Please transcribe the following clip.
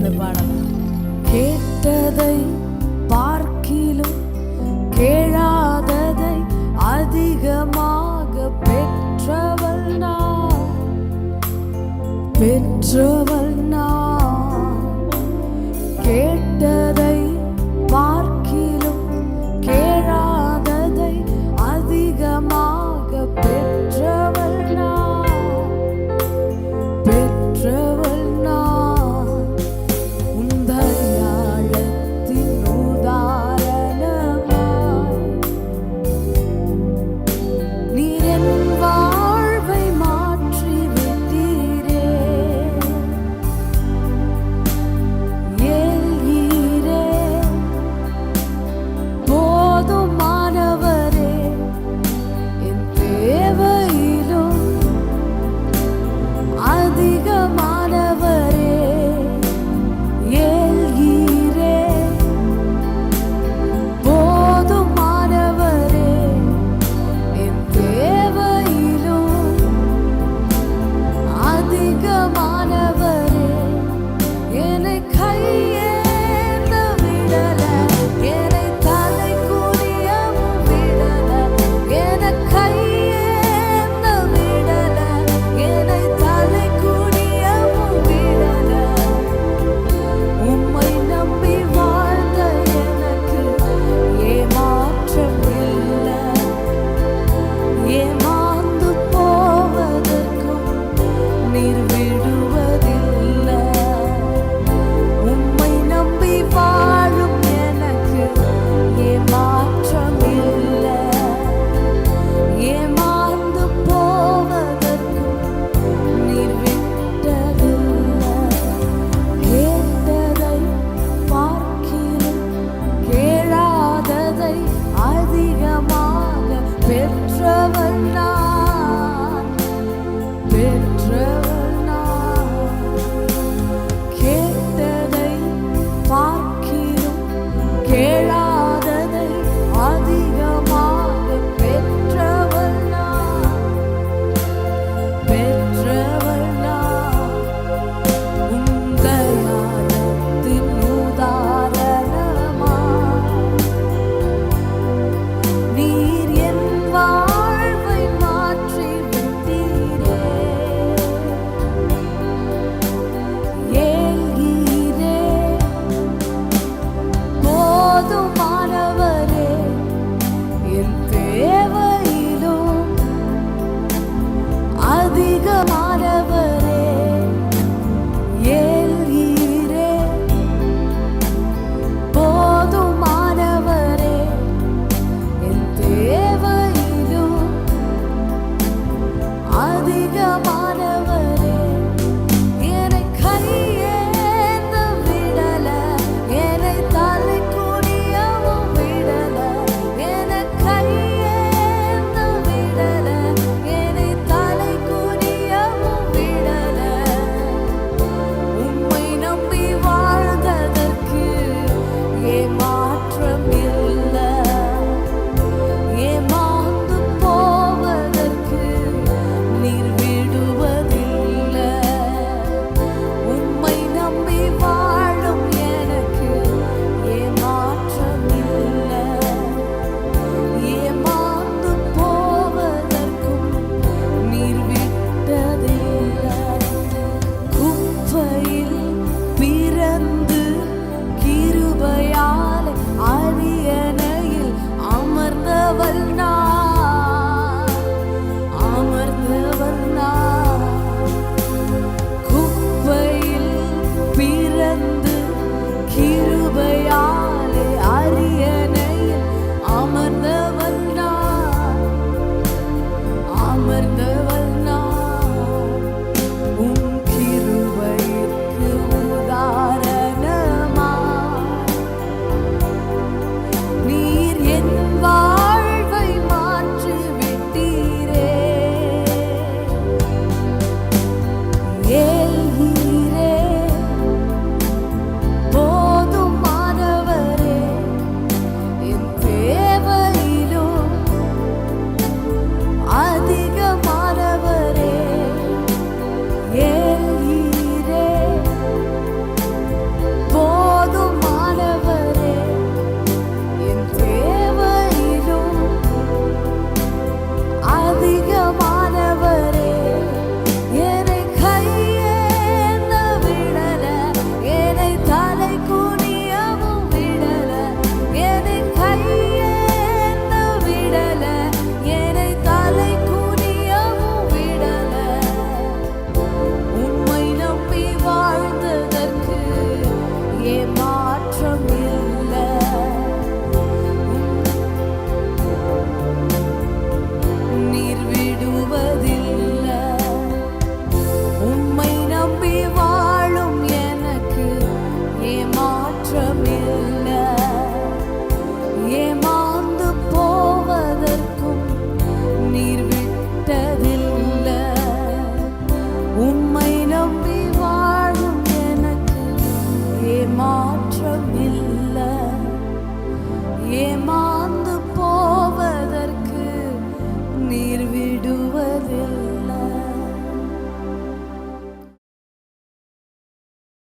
சேர்ந்து பாடலாம் கேட்டதை பார்க்கிலும் கேளாததை அதிகமாக பெற்றவள் நான். பெற்றவள்